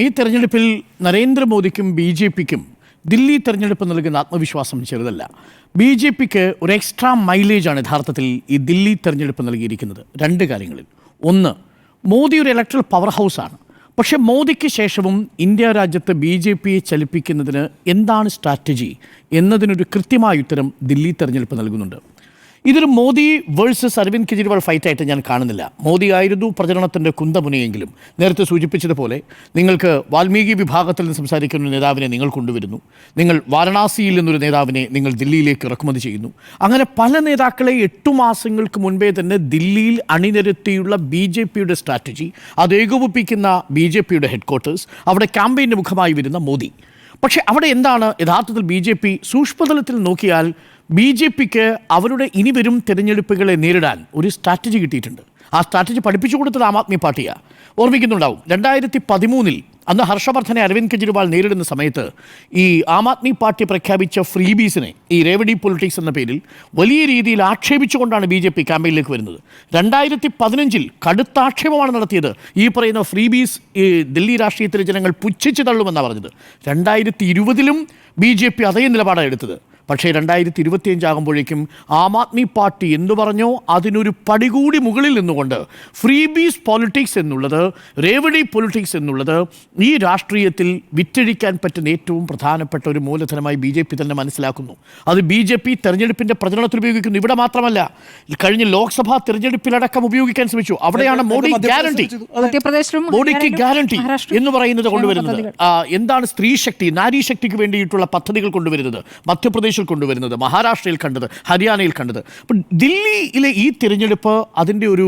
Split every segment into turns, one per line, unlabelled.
ഈ തെരഞ്ഞെടുപ്പിൽ നരേന്ദ്രമോദിക്കും B J പിക്കും ദില്ലി തെരഞ്ഞെടുപ്പ് നൽകുന്ന ആത്മവിശ്വാസം ചെറുതല്ല. ബി ജെ പിക്ക് ഒരു എക്സ്ട്രാ മൈലേജാണ് യഥാർത്ഥത്തിൽ ഈ ദില്ലി തെരഞ്ഞെടുപ്പ് നൽകിയിരിക്കുന്നത്. രണ്ട് കാര്യങ്ങളിൽ. ഒന്ന് മോദി ഒരു ഇലക്ട്രൽ പവർ ഹൗസാണ് പക്ഷേ മോദിക്ക് ശേഷവും ഇന്ത്യ രാജ്യത്ത് ബി ജെ പിയെ ചലിപ്പിക്കുന്നതിന് എന്താണ് സ്ട്രാറ്റജി എന്നതിനൊരു കൃത്യമായ ഉത്തരം ദില്ലി തെരഞ്ഞെടുപ്പ് നൽകുന്നുണ്ട്. ഇതൊരു മോദി വേഴ്സസ് അരവിന്ദ് കെജ്രിവാൾ ഫൈറ്റായിട്ട് ഞാൻ കാണുന്നില്ല. മോദി ആയിരുന്നു പ്രചരണത്തിന്റെ കുന്തമുനയെങ്കിലും. നേരത്തെ സൂചിപ്പിച്ചതുപോലെ നിങ്ങൾക്ക് വാൽമീകി വിഭാഗത്തിൽ നിന്ന് സംസാരിക്കുന്ന ഒരു നേതാവിനെ നിങ്ങൾ കൊണ്ടുവരുന്നു. നിങ്ങൾ വാരണാസിയിൽ നിന്നൊരു നേതാവിനെ നിങ്ങൾ ദില്ലിയിലേക്ക് ഇറക്കുമതി ചെയ്യുന്നു. അങ്ങനെ പല നേതാക്കളെ എട്ടു മാസങ്ങൾക്ക് മുൻപേ തന്നെ ദില്ലിയിൽ അണിനിരത്തിയുള്ള ബി ജെ പിയുടെ സ്ട്രാറ്റജി അത് ഏകോപിപ്പിക്കുന്ന ബി ജെ പിയുടെ ഹെഡ്ക്വാർട്ടേഴ്സ് അവിടെ ക്യാമ്പയിന്റെ മുഖമായി വരുന്ന മോദി. പക്ഷേ അവിടെ എന്താണ് യഥാർത്ഥത്തിൽ ബി ജെ പി സൂക്ഷ്മതലത്തിൽ നോക്കിയാൽ ബി ജെ പിക്ക് അവരുടെ ഇനി വരും തിരഞ്ഞെടുപ്പുകളെ നേരിടാൻ ഒരു സ്ട്രാറ്റജി കിട്ടിയിട്ടുണ്ട്. ആ സ്ട്രാറ്റജി പഠിപ്പിച്ചു കൊടുത്തത് ആം ആദ്മി പാർട്ടിയാണ് ഓർമ്മിക്കുന്നുണ്ടാവും രണ്ടായിരത്തി പതിമൂന്നിൽ അന്ന് ഹർഷവർദ്ധനെ അരവിന്ദ് കെജ്രിവാൾ നേരിടുന്ന സമയത്ത് ഈ ആം ആദ്മി പാർട്ടി പ്രഖ്യാപിച്ച ഫ്രീബീസിനെ ഈ രേവഡി പൊളിറ്റിക്സ് എന്ന പേരിൽ വലിയ രീതിയിൽ ആക്ഷേപിച്ചുകൊണ്ടാണ് ബി ജെ പി ക്യാമ്പയിനിലേക്ക് വരുന്നത്. രണ്ടായിരത്തി പതിനഞ്ചിൽ കടുത്ത ആക്ഷേപമാണ് നടത്തിയത്. ഈ പറയുന്ന ഫ്രീബീസ് ഈ ദില്ലി രാഷ്ട്രീയത്തിലെ ജനങ്ങൾ പുച്ഛിച്ച് തള്ളുമെന്നാണ് പറഞ്ഞത്. രണ്ടായിരത്തി ഇരുപതിലും ബി ജെ പി അതേ നിലപാടാണ് എടുത്തത്. പക്ഷേ രണ്ടായിരത്തി ഇരുപത്തിയഞ്ചാകുമ്പോഴേക്കും ആം ആദ്മി പാർട്ടി എന്ന് പറഞ്ഞോ അതിനൊരു പടി കൂടി മുകളിൽ നിന്നുകൊണ്ട് ഫ്രീ ബീസ് പോളിറ്റിക്സ് എന്നുള്ളത് റേവഡി പൊളിറ്റിക്സ് എന്നുള്ളത് ഈ രാഷ്ട്രീയത്തിൽ വിറ്റഴിക്കാൻ പറ്റുന്ന ഏറ്റവും പ്രധാനപ്പെട്ട ഒരു മൂലധനമായി ബി ജെ പി തന്നെ മനസ്സിലാക്കുന്നു. അത് ബി ജെ പി തെരഞ്ഞെടുപ്പിന്റെ പ്രചരണത്തിൽ ഉപയോഗിക്കുന്നു. ഇവിടെ മാത്രമല്ല കഴിഞ്ഞ ലോക്സഭാ തെരഞ്ഞെടുപ്പിലടക്കം ഉപയോഗിക്കാൻ ശ്രമിച്ചു. അവിടെയാണ് മോഡി ഗ്യാരണ്ടി. മോഡിക്ക് ഗ്യാരണ്ടി. എന്ന് പറയുന്നത് കൊണ്ടുവരുന്നത്. എന്താണ് സ്ത്രീ ശക്തി നാരീശക്തിക്ക് വേണ്ടിയിട്ടുള്ള പദ്ധതികൾ കൊണ്ടുവരുന്നത്? മധ്യപ്രദേശിൽ കൊണ്ടുവരുന്നത് മഹാരാഷ്ട്രയിൽ കണ്ടത് ഹരിയാനയിൽ കണ്ടത്. അപ്പം ദില്ലിയിലെ ഈ തിരഞ്ഞെടുപ്പ് അതിന്റെ ഒരു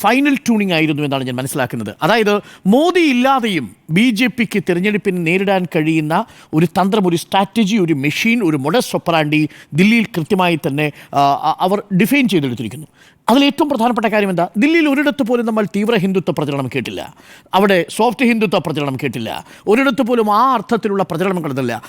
ഫൈനൽ ട്യൂണിംഗ് ആയിരുന്നു എന്നാണ് ഞാൻ മനസ്സിലാക്കുന്നത്. അതായത് മോദി ഇല്ലാതെയും ബി ജെ പിക്ക് തിരഞ്ഞെടുപ്പിന് നേരിടാൻ കഴിയുന്ന ഒരു തന്ത്രം ഒരു സ്ട്രാറ്റജി ഒരു മെഷീൻ ഒരു മൊഡസ് ഒപ്പറാണ്ടി ദില്ലിയിൽ കൃത്യമായി തന്നെ അവർ ഡിഫൈൻ ചെയ്തെടുത്തിരിക്കുന്നു. അതിൽ ഏറ്റവും പ്രധാനപ്പെട്ട കാര്യം എന്താ? ദില്ലിയിൽ ഒരിടത്ത് പോലും നമ്മൾ തീവ്ര ഹിന്ദുത്വ പ്രചരണം കേട്ടില്ല. അവിടെ സോഫ്റ്റ് ഹിന്ദുത്വ പ്രചരണം കേട്ടില്ല. ഒരിടത്ത് പോലും ആ അർത്ഥത്തിലുള്ള പ്രചരണം കണ്ടതില്ല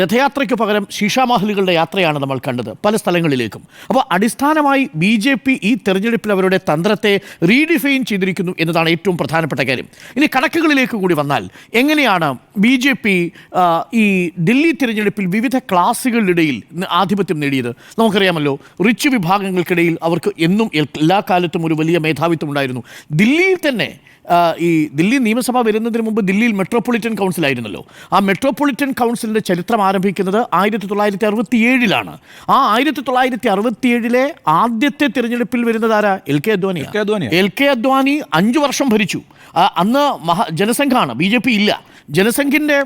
രഥയാത്രയ്ക്ക് പകരം ശീഷാമഹലുകളുടെ യാത്രയാണ് നമ്മൾ കണ്ടത് പല സ്ഥലങ്ങളിലേക്കും. അപ്പോൾ അടിസ്ഥാനമായി ബി ജെ പി ഈ തെരഞ്ഞെടുപ്പിൽ അവരുടെ തന്ത്രത്തെ റീഡിഫൈൻ ചെയ്തിരിക്കുന്നു എന്നതാണ് ഏറ്റവും പ്രധാനപ്പെട്ട കാര്യം. ഇനി കണക്കുകളിലേക്ക് കൂടി വന്നാൽ എങ്ങനെയാണ് ബി ജെ പി ഈ ദില്ലി തിരഞ്ഞെടുപ്പിൽ വിവിധ ക്ലാസ്സുകളുടെ ആധിപത്യം നേടിയത്? നമുക്കറിയാമല്ലോ റിച്ച് വിഭാഗങ്ങൾക്കിടയിൽ അവർക്ക് എന്നും എല്ലാ കാലത്തും ഒരു വലിയ മേധാവിത്വം ഉണ്ടായിരുന്നു ദില്ലിയിൽ തന്നെ ഈ ദില്ലി നിയമസഭ വരുന്നതിന് മുമ്പ് ദില്ലിയിൽ മെട്രോപൊളിറ്റൻ കൗൺസിൽ ആയിരുന്നല്ലോ. ആ മെട്രോപൊളിറ്റൻ കൗൺസിലിന്റെ ചരിത്രം ആരംഭിക്കുന്നത് ആയിരത്തി തൊള്ളായിരത്തി അറുപത്തി ഏഴിലാണ് ആ ആയിരത്തി തൊള്ളായിരത്തി അറുപത്തി ഏഴിലെ ആദ്യത്തെ തിരഞ്ഞെടുപ്പിൽ വരുന്നത് ആരാ? L K Advani L K Advani അഞ്ചു വർഷം ഭരിച്ചു. അന്ന് മഹാ ജനസംഘമാണ് ബി ജെ പി ഇല്ല. ജനസംഘിന്റെ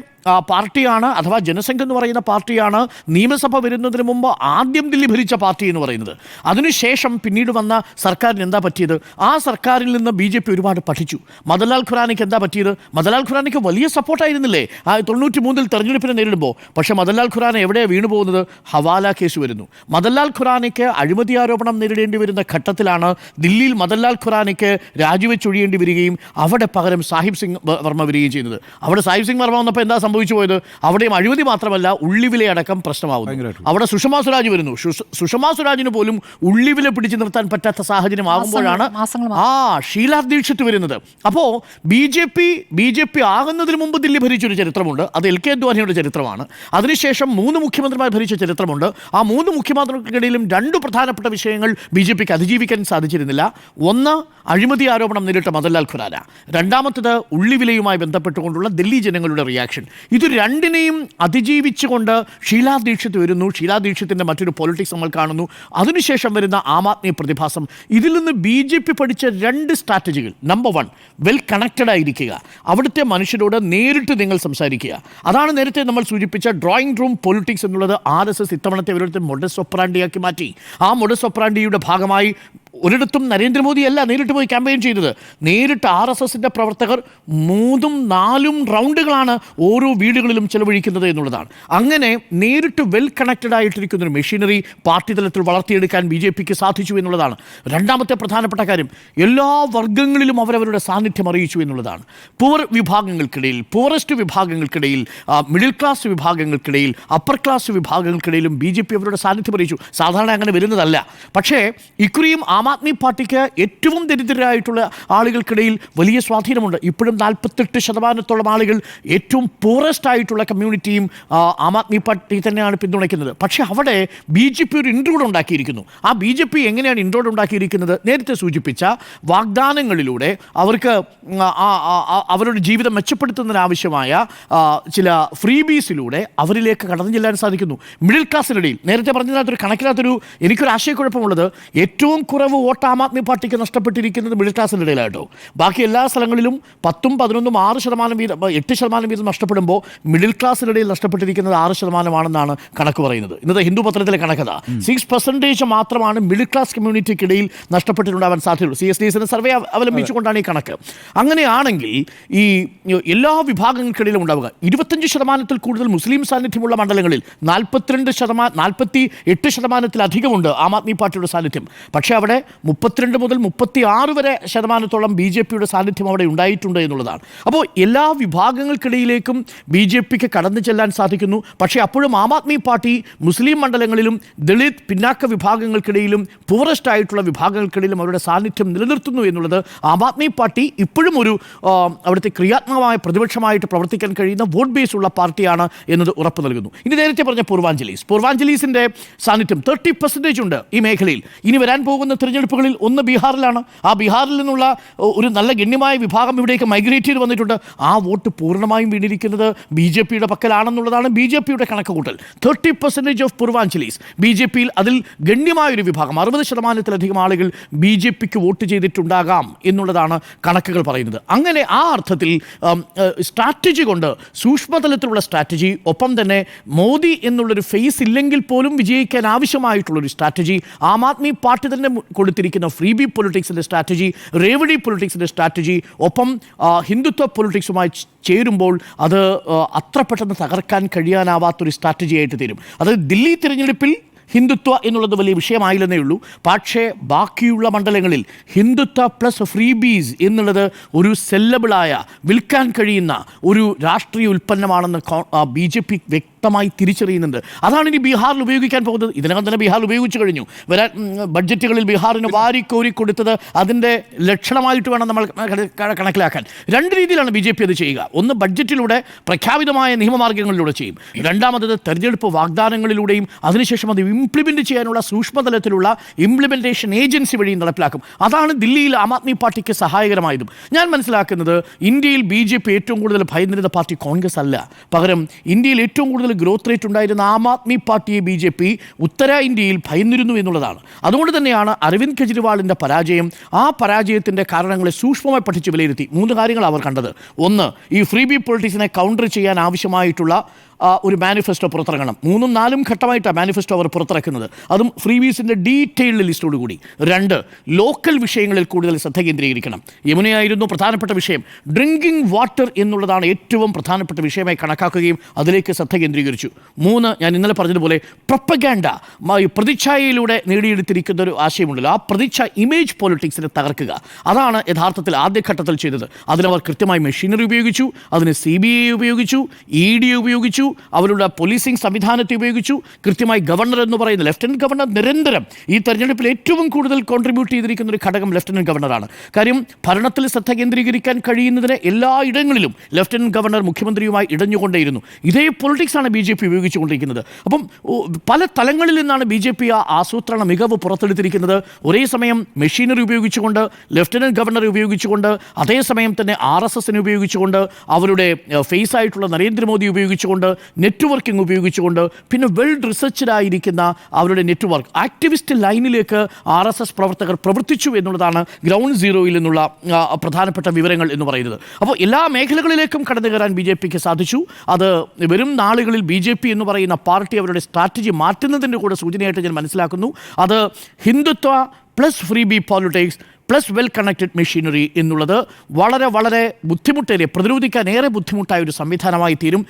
പാർട്ടിയാണ് അഥവാ ജനസംഘ് എന്ന് പറയുന്ന പാർട്ടിയാണ് നിയമസഭ വരുന്നതിന് മുമ്പ് ആദ്യം ദില്ലി ഭരിച്ച പാർട്ടി എന്ന് പറയുന്നത്. അതിനുശേഷം പിന്നീട് വന്ന സർക്കാരിന് എന്താ പറ്റിയത്? ആ സർക്കാരിൽ നിന്ന് ബി ജെ പി ഒരുപാട് പഠിച്ചു. മദൻലാൽ ഖുറാനയ്ക്ക് എന്താ പറ്റിയത്? മദൻലാൽ ഖുറാനയ്ക്ക് വലിയ സപ്പോർട്ടായിരുന്നില്ലേ ആ തൊണ്ണൂറ്റി മൂന്നിൽ തെരഞ്ഞെടുപ്പിനെ നേരിടുമ്പോൾ. പക്ഷേ മദൻലാൽ ഖുറാന എവിടെയാണ് വീണു പോകുന്നത്? ഹവാല കേസ് വരുന്നു. മദൻലാൽ ഖുറാനയ്ക്ക് അഴിമതി ആരോപണം നേരിടേണ്ടി വരുന്ന ഘട്ടത്തിലാണ് ദില്ലിയിൽ മദൻലാൽ ഖുറാനയ്ക്ക് രാജിവെച്ചൊഴിയേണ്ടി വരികയും അവിടെ പകരം സാഹിബ് സിംഗ് വർമ്മ വരികയും ചെയ്യുന്നത്. അവിടെ സാഹിബ് സിംഗ് വർമ്മ വന്നപ്പോൾ എന്താ സംഭവിച്ചു പോയത് അവിടെയും അഴിമതി മാത്രമല്ല ഉള്ളിവിലെ അടക്കം പ്രശ്നമാവുന്നു. അവിടെ സുഷമ സ്വരാജ് വരുന്നു. സുഷമ സുഷമാ സ്വരാജിന് പോലും ഉള്ളിവില പിടിച്ചു നിർത്താൻ പറ്റാത്ത സാഹചര്യം ആകുമ്പോഴാണ് ആ ഷീലാ ദീക്ഷിത് വരുന്നത്. അപ്പോൾ B J P B J P ആകുന്നതിന് മുമ്പ് ദില്ലി ഭരിച്ചൊരു ചരിത്രമുണ്ട്. അത് എൽ കെ അദ്വാനിയുടെ ചരിത്രമാണ്. അതിനുശേഷം മൂന്ന് മുഖ്യമന്ത്രിമാർ ഭരിച്ച ചരിത്രമുണ്ട്. ആ മൂന്ന് മുഖ്യമന്ത്രിക്കിടയിലും രണ്ട് പ്രധാനപ്പെട്ട വിഷയങ്ങൾ ബി ജെ പിക്ക് അതിജീവിക്കാൻ സാധിച്ചിരുന്നില്ല. ഒന്ന് അഴിമതി ആരോപണം നേരിട്ട മദൻലാൽ ഖുരാന. രണ്ടാമത്തത് ഉള്ളിവിലയുമായി ബന്ധപ്പെട്ടുകൊണ്ടുള്ള ദില്ലി ജനങ്ങളുടെ റിയാക്ഷൻ ഇത് രണ്ടിനെയും അതിജീവിച്ചുകൊണ്ട് ഷീലാ ദീക്ഷിത് വരുന്നു. ഷീലാ ദീക്ഷിത്തിന്റെ മറ്റൊരു പൊളിറ്റിക്സ് നമ്മൾ കാണുന്നു. അതിനുശേഷം വരുന്ന ആം ആദ്മി പ്രതിഭാസം. ഇതിൽ നിന്ന് ബി ജെ പി പഠിച്ച രണ്ട് സ്ട്രാറ്റജികൾ നമ്പർ വൺ വെൽ കണക്റ്റഡ് ആയിരിക്കുക. അവിടുത്തെ മനുഷ്യരോട് നേരിട്ട് നിങ്ങൾ സംസാരിക്കുക. അതാണ് നേരത്തെ നമ്മൾ സൂചിപ്പിച്ച ഡ്രോയിങ് റൂം പൊളിറ്റിക്സ് എന്നുള്ളത് ആർ എസ് എസ് ഇത്തവണത്തെ ഇവരുടെ മൊഡസ് ഒപ്രാണ്ടിയാക്കി മാറ്റി. ആ മൊഡസ് ഒപ്രാണ്ടിയുടെ ഭാഗമായി ഒരിടത്തും നരേന്ദ്രമോദി അല്ല നേരിട്ട് പോയി ക്യാമ്പയിൻ ചെയ്തത്. നേരിട്ട് ആർ എസ് എസിന്റെ പ്രവർത്തകർ മൂന്നും നാലും റൗണ്ടുകളാണ് ഓരോ വീടുകളിലും ചെലവഴിക്കുന്നത് എന്നുള്ളതാണ്. അങ്ങനെ നേരിട്ട് വെൽ കണക്റ്റഡ് ആയിട്ടിരിക്കുന്ന ഒരു മെഷീനറി പാർട്ടി തലത്തിൽ വളർത്തിയെടുക്കാൻ ബി ജെ പിക്ക് സാധിച്ചു എന്നുള്ളതാണ്. രണ്ടാമത്തെ പ്രധാനപ്പെട്ട കാര്യം എല്ലാ വർഗങ്ങളിലും അവരവരുടെ സാന്നിധ്യം അറിയിച്ചു എന്നുള്ളതാണ്. പുവർ വിഭാഗങ്ങൾക്കിടയിൽ പുവറസ്റ്റ് വിഭാഗങ്ങൾക്കിടയിൽ മിഡിൽ ക്ലാസ് വിഭാഗങ്ങൾക്കിടയിൽ അപ്പർ ക്ലാസ് വിഭാഗങ്ങൾക്കിടയിലും ബി ജെ പി അവരുടെ സാന്നിധ്യം അറിയിച്ചു. സാധാരണ അങ്ങനെ വരുന്നതല്ല. പക്ഷേ ഇക്കുറിയും ആം ആം ആദ്മി പാർട്ടിക്ക് ഏറ്റവും ദരിദ്രരായിട്ടുള്ള ആളുകൾക്കിടയിൽ വലിയ സ്വാധീനമുണ്ട്. ഇപ്പോഴും നാൽപ്പത്തെട്ട് ശതമാനത്തോളം ആളുകൾ ഏറ്റവും പൂറസ്റ്റ് ആയിട്ടുള്ള കമ്മ്യൂണിറ്റിയും ആ, ആദ്മി പാർട്ടി തന്നെയാണ് പിന്തുണയ്ക്കുന്നത്. പക്ഷേ അവിടെ ബി ജെ പി ഒരു ഇൻട്രോഡ് ഉണ്ടാക്കിയിരിക്കുന്നു. ആ ബി ജെ പി എങ്ങനെയാണ് ഇൻട്രോഡ് ഉണ്ടാക്കിയിരിക്കുന്നത്? നേരത്തെ സൂചിപ്പിച്ച വാഗ്ദാനങ്ങളിലൂടെ അവർക്ക് അവരുടെ ജീവിതം മെച്ചപ്പെടുത്തുന്നതിനാവശ്യമായ ചില ഫ്രീ ബീസിലൂടെ അവരിലേക്ക് കടന്നു ചെല്ലാൻ സാധിക്കുന്നു. മിഡിൽ ക്ലാസ്സിനിടയിൽ നേരത്തെ പറഞ്ഞതിനകത്തൊരു കണക്കിനകത്തൊരു എനിക്കൊരു ആശയക്കുഴപ്പമുള്ളത് ഏറ്റവും കുറവ് വോട്ട് ആം ആദ്മി പാർട്ടിക്ക് നഷ്ടപ്പെട്ടിരിക്കുന്നത് മിഡിൽ ക്ലാസ്സിന്റെ ഇടയിലായിട്ടോ ബാക്കി എല്ലാ സ്ഥലങ്ങളിലും പത്തും പതിനൊന്നും ആറ് ശതമാനം വീതം എട്ട് ശതമാനം വീതം നഷ്ടപ്പെടുമ്പോൾ മിഡിൽ ക്ലാസ്സിനിടയിൽ നഷ്ടപ്പെട്ടിരിക്കുന്നത് ആറ് ശതമാനമാണെന്നാണ് കണക്ക് പറയുന്നത്. ഇന്നത്തെ ഹിന്ദു പത്രത്തിലെ കണക്കത. സിക്സ് പെർസെന്റേജ് മാത്രമാണ് മിഡിൽ ക്ലാസ് കമ്മ്യൂണിറ്റിക്കിടയിൽ നഷ്ടപ്പെട്ടിട്ടുണ്ടാവാൻ സാധ്യതയുള്ളൂ. സി എസ് ഡി എസിന്റെ സർവേ അവലംബിച്ചുകൊണ്ടാണ് ഈ കണക്ക്. അങ്ങനെയാണെങ്കിൽ ഈ എല്ലാ വിഭാഗങ്ങൾക്കിടയിലും ഉണ്ടാവുക. ഇരുപത്തഞ്ച് ശതമാനത്തിൽ കൂടുതൽ മുസ്ലിം സാന്നിധ്യമുള്ള മണ്ഡലങ്ങളിൽ നാൽപ്പത്തിരണ്ട് ശതമാനം നാൽപ്പത്തി എട്ട് ശതമാനത്തിലധികമുണ്ട് ആം ആദ്മി പാർട്ടിയുടെ സാന്നിധ്യം. പക്ഷേ അവിടെ മുപ്പത്തിരണ്ട് മുതൽ മുപ്പത്തി ആറ് വരെ ശതമാനത്തോളം ബി ജെ പിയുടെ സാന്നിധ്യം അവിടെ ഉണ്ടായിട്ടുണ്ട് എന്നുള്ളതാണ്. അപ്പോൾ എല്ലാ വിഭാഗങ്ങൾക്കിടയിലേക്കും ബി ജെ പിക്ക് കടന്നു ചെല്ലാൻ സാധിക്കുന്നു. പക്ഷേ അപ്പോഴും ആം ആദ്മി പാർട്ടി മുസ്ലിം മണ്ഡലങ്ങളിലും ദളിത് പിന്നാക്ക വിഭാഗങ്ങൾക്കിടയിലും പൂറസ്റ്റ് ആയിട്ടുള്ള വിഭാഗങ്ങൾക്കിടയിലും അവരുടെ സാന്നിധ്യം നിലനിർത്തുന്നു എന്നുള്ളത് ആം ആദ്മി പാർട്ടി ഇപ്പോഴും ഒരു അവിടുത്തെ ക്രിയാത്മകമായ പ്രതിപക്ഷമായിട്ട് പ്രവർത്തിക്കാൻ കഴിയുന്ന വോട്ട് ബേസ് ഉള്ള പാർട്ടിയാണ് എന്നത് ഉറപ്പ് നൽകുന്നു. ഇനി നേരത്തെ പറഞ്ഞ പൂർവാഞ്ജലീസ്. പൂർവാഞ്ജലീസിന്റെ സാന്നിധ്യം തേർട്ടി പെർസെന്റേജ് ഉണ്ട് ഈ മേഖലയിൽ. ഇനി വരാൻ പോകുന്ന തിരഞ്ഞെടുപ്പുകളിൽ ഒന്ന് ബീഹാറിലാണ്. ആ ബീഹാറിൽ നിന്നുള്ള ഒരു നല്ല ഗണ്യമായ വിഭാഗം ഇവിടേക്ക് മൈഗ്രേറ്റ് ചെയ്ത് വന്നിട്ടുണ്ട്. ആ വോട്ട് പൂർണമായും വീണിരിക്കുന്നത് ബി ജെ പിയുടെ പക്കലാണെന്നുള്ളതാണ് ബി ജെ പിയുടെ കണക്ക് കൂട്ടൽ thirty percentage of Purvanchalis B J പിയിൽ അതിൽ ഗണ്യമായൊരു വിഭാഗം അറുപത് ശതമാനത്തിലധികം ആളുകൾ ബി ജെ പിക്ക് വോട്ട് ചെയ്തിട്ടുണ്ടാകാം എന്നുള്ളതാണ് കണക്കുകൾ പറയുന്നത്. അങ്ങനെ ആ അർത്ഥത്തിൽ സ്ട്രാറ്റജി കൊണ്ട് സൂക്ഷ്മതലത്തിലുള്ള സ്ട്രാറ്റജി ഒപ്പം തന്നെ മോദി എന്നുള്ളൊരു ഫേസ് ഇല്ലെങ്കിൽ പോലും വിജയിക്കാൻ ആവശ്യമായിട്ടുള്ളൊരു സ്ട്രാറ്റജി ആം ആദ്മി പാർട്ടി തന്നെ കൊടുത്തിരിക്കുന്ന ഫ്രീ ബി പൊളിറ്റിക്സിന്റെ സ്ട്രാറ്റജി റേവഡി പൊളിറ്റിക്സിന്റെ സ്ട്രാറ്റജി ഒപ്പം ഹിന്ദുത്വ പൊളിറ്റിക്സുമായി ചേരുമ്പോൾ അത് അത്ര പെട്ടെന്ന് തകർക്കാൻ കഴിയാനാവാത്തൊരു സ്ട്രാറ്റജി ആയിട്ട് തീരും. അത് ദില്ലി തിരഞ്ഞെടുപ്പിൽ ഹിന്ദുത്വ എന്നുള്ളത് വലിയ വിഷയമായില്ലെന്നേ ഉള്ളൂ. പക്ഷേ ബാക്കിയുള്ള മണ്ഡലങ്ങളിൽ ഹിന്ദുത്വ പ്ലസ് ഫ്രീ ബീസ് എന്നുള്ളത് ഒരു സെല്ലബിളായ വിൽക്കാൻ കഴിയുന്ന ഒരു രാഷ്ട്രീയ ഉൽപ്പന്നമാണെന്ന് ബി ജെ പി വ്യക്തമായി തിരിച്ചറിയുന്നുണ്ട്. അതാണ് ഇനി ബീഹാറിൽ ഉപയോഗിക്കാൻ പോകുന്നത്. ഇതിനകം തന്നെ ബീഹാർ ഉപയോഗിച്ചു കഴിഞ്ഞു. വരാൻ ബഡ്ജറ്റുകളിൽ ബീഹാറിന് വാരിക്കോരി കൊടുത്തത് അതിന്റെ ലക്ഷണമായിട്ട് വേണം നമ്മൾ കണ- കണ- കണക്കിലാക്കാൻ. രണ്ട് രീതിയിലാണ് ബി ജെ പി അത് ചെയ്യുക. ഒന്ന് ബഡ്ജറ്റിലൂടെ പ്രഖ്യാപിതമായ നിയമമാർഗങ്ങളിലൂടെ ചെയ്യും. രണ്ടാമത് തെരഞ്ഞെടുപ്പ് വാഗ്ദാനങ്ങളിലൂടെയും അതിനുശേഷം അത് ഇംപ്ലിമെന്റ് ചെയ്യാനുള്ള സൂക്ഷ്മതലത്തിലുള്ള ഇംപ്ലിമെന്റേഷൻ ഏജൻസി വഴിയും നടപ്പിലാക്കും. അതാണ് ദില്ലിയിൽ ആം ആദ്മി പാർട്ടിക്ക് സഹായകരമായതും. ഞാൻ മനസ്സിലാക്കുന്നത് ഇന്ത്യയിൽ ബി ജെ പി ഏറ്റവും കൂടുതൽ ഭയന്നിരുന്ന പാർട്ടി കോൺഗ്രസ് അല്ല പകരം ഇന്ത്യയിൽ ഏറ്റവും കൂടുതൽ ഗ്രോത്ത് റേറ്റ് ഉണ്ടായിരുന്ന ആം ആദ്മി പാർട്ടിയെ ബി ജെ പി ഉത്തര ഇന്ത്യയിൽ ഭയന്നിരുന്നു എന്നുള്ളതാണ്. അതുകൊണ്ട് തന്നെയാണ് അരവിന്ദ് കെജ്രിവാളിന്റെ പരാജയം ആ പരാജയത്തിന്റെ കാരണങ്ങളെ സൂക്ഷ്മമായി പഠിച്ച് വിലയിരുത്തി. മൂന്ന് കാര്യങ്ങൾ അവർ കണ്ടത്. ഒന്ന് ഈ ഫ്രീ ബി പൊളിറ്റിക്സിനെ കൗണ്ടർ ചെയ്യാൻ ആവശ്യമായിട്ടുള്ള ഒരു മാനിഫെസ്റ്റോ പുറത്തിറങ്ങണം. മൂന്നും നാലും ഘട്ടമായിട്ടാണ് മാനിഫെസ്റ്റോ അവർ പുറത്തിറക്കുന്നത്. അതും ഫ്രീ വീസിന്റെ ഡീറ്റെയിൽഡ് ലിസ്റ്റോട് കൂടി. രണ്ട് ലോക്കൽ വിഷയങ്ങളിൽ കൂടുതൽ ശ്രദ്ധ കേന്ദ്രീകരിക്കണം. യമുനയായിരുന്നു പ്രധാനപ്പെട്ട വിഷയം. ഡ്രിങ്കിങ് വാട്ടർ എന്നുള്ളതാണ് ഏറ്റവും പ്രധാനപ്പെട്ട വിഷയമായി കണക്കാക്കുകയും അതിലേക്ക് ശ്രദ്ധ കേന്ദ്രീകരിച്ചു. മൂന്ന് ഞാൻ ഇന്നലെ പറഞ്ഞതുപോലെ പ്രൊപ്പഗാൻഡ പ്രതിച്ഛായയിലൂടെ നേടിയെടുത്തിരിക്കുന്ന ഒരു ആശയമുണ്ടല്ലോ. ആ പ്രതിച്ഛ ഇമേജ് പൊളിറ്റിക്സിനെ തകർക്കുക. അതാണ് യഥാർത്ഥത്തിൽ ആദ്യഘട്ടത്തിൽ ചെയ്തത്. അതിനവർ കൃത്യമായി മെഷീനറി ഉപയോഗിച്ചു. അതിന് സി ബി ഐ ഉപയോഗിച്ചു. ഇ ഡി ഉപയോഗിച്ചു. അവരുടെ പോലീസിംഗ് സംവിധാനത്തെ ഉപയോഗിച്ചു. കൃത്യമായി ഗവർണർ എന്ന് പറയുന്ന ലെഫ്റ്റനന്റ് ഗവർണർ നിരന്തരം ഈ തെരഞ്ഞെടുപ്പിൽ ഏറ്റവും കൂടുതൽ കോൺട്രിബ്യൂട്ട് ചെയ്തിരിക്കുന്ന ഒരു ഘടകം ലെഫ്റ്റനന്റ് ഗവർണറാണ് കാര്യം ഭരണത്തിൽ ശ്രദ്ധ കേന്ദ്രീകരിക്കാൻ കഴിയുന്നതിന് എല്ലാ ഇടങ്ങളിലും ലെഫ്റ്റനന്റ് ഗവർണർ മുഖ്യമന്ത്രിയുമായി ഇടഞ്ഞുകൊണ്ടേയിരുന്നു. ഇതേ പൊളിറ്റിക്സാണ് ബി ജെ പി ഉപയോഗിച്ചുകൊണ്ടിരിക്കുന്നത്. അപ്പം പല തലങ്ങളിൽ നിന്നാണ് ബി ജെ പി ആ ആസൂത്രണ മികവ് പുറത്തെടുത്തിരിക്കുന്നത്. ഒരേ സമയം മെഷീനറി ഉപയോഗിച്ചുകൊണ്ട് ലെഫ്റ്റനന്റ് ഗവർണറെ ഉപയോഗിച്ചുകൊണ്ട് അതേസമയം തന്നെ ആർ എസ് എസിനെ ഉപയോഗിച്ചുകൊണ്ട് അവരുടെ ഫേസ് ആയിട്ടുള്ള നരേന്ദ്രമോദി ഉപയോഗിച്ചുകൊണ്ട് നെറ്റ്വർക്കിംഗ് ഉപയോഗിച്ചുകൊണ്ട് പിന്നെ വെൽ റിസർച്ച്ഡ് ആയിരിക്കുന്ന അവരുടെ നെറ്റ്വർക്ക്. ആക്ടിവിസ്റ്റ് ലൈനിലേക്ക് ആർ എസ് എസ് പ്രവർത്തകർ പ്രവർത്തിച്ചു എന്നുള്ളതാണ് ഗ്രൗണ്ട് സീറോയിൽ നിന്നുള്ള പ്രധാനപ്പെട്ട വിവരങ്ങൾ എന്ന് പറയുന്നത്. അപ്പോൾ എല്ലാ മേഖലകളിലേക്കും കടന്നു കയറാൻ ബി ജെ പിക്ക് സാധിച്ചു. അത് വരും നാളുകളിൽ ബി ജെ പി എന്ന് പറയുന്ന പാർട്ടി അവരുടെ സ്ട്രാറ്റജി മാറ്റുന്നതിന്റെ കൂടെ സൂചനയായിട്ട് ഞാൻ മനസ്സിലാക്കുന്നു. അത് Hindutva plus freebie politics plus well connected machinery എന്നുള്ളത് വളരെ വളരെ ബുദ്ധിമുട്ടേറിയ പ്രതിരോധിക്കാൻ ഏറെ ബുദ്ധിമുട്ടായ ഒരു സംവിധാനമായി തീരും.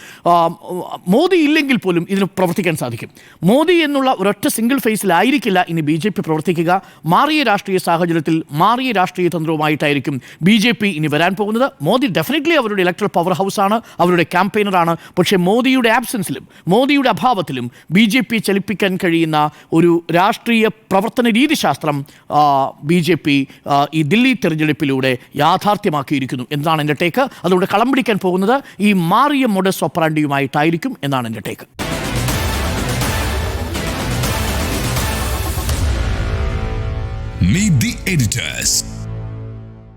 മോദി ഇല്ലെങ്കിൽ പോലും ഇതിന് പ്രവർത്തിക്കാൻ സാധിക്കും. മോദി എന്നുള്ള ഒരൊറ്റ സിംഗിൾ ഫേസിലായിരിക്കില്ല ഇനി ബി ജെ പി പ്രവർത്തിക്കുക. മാറിയ രാഷ്ട്രീയ സാഹചര്യത്തിൽ മാറിയ രാഷ്ട്രീയ തന്ത്രവുമായിട്ടായിരിക്കും ബി ജെ പി ഇനി വരാൻ പോകുന്നത്. മോദി ഡെഫിനറ്റ്ലി അവരുടെ ഇലക്ട്രൽ പവർ ഹൗസാണ് അവരുടെ ക്യാമ്പയിനറാണ് പക്ഷേ മോദിയുടെ ആബ്സൻസിലും മോദിയുടെ അഭാവത്തിലും ബി ജെ പി ചലിപ്പിക്കാൻ കഴിയുന്ന ഒരു രാഷ്ട്രീയ പ്രവർത്തന രീതിശാസ്ത്രം ബി ജെ പി ഈ ദില്ലി തെരഞ്ഞെടുപ്പിലൂടെ യാഥാർത്ഥ്യമാക്കിയിരിക്കുന്നു എന്നാണ് എന്റെ ടേക്ക് അതുകൊണ്ട് കളം പിടിക്കാൻ പോകുന്നത് ഈ മാറിയ മൊഡസ് ഒപ്പറാണ്ടിയുമായിട്ടായിരിക്കും എന്നാണ് എന്റെ ടേക്ക്
Meet the editors.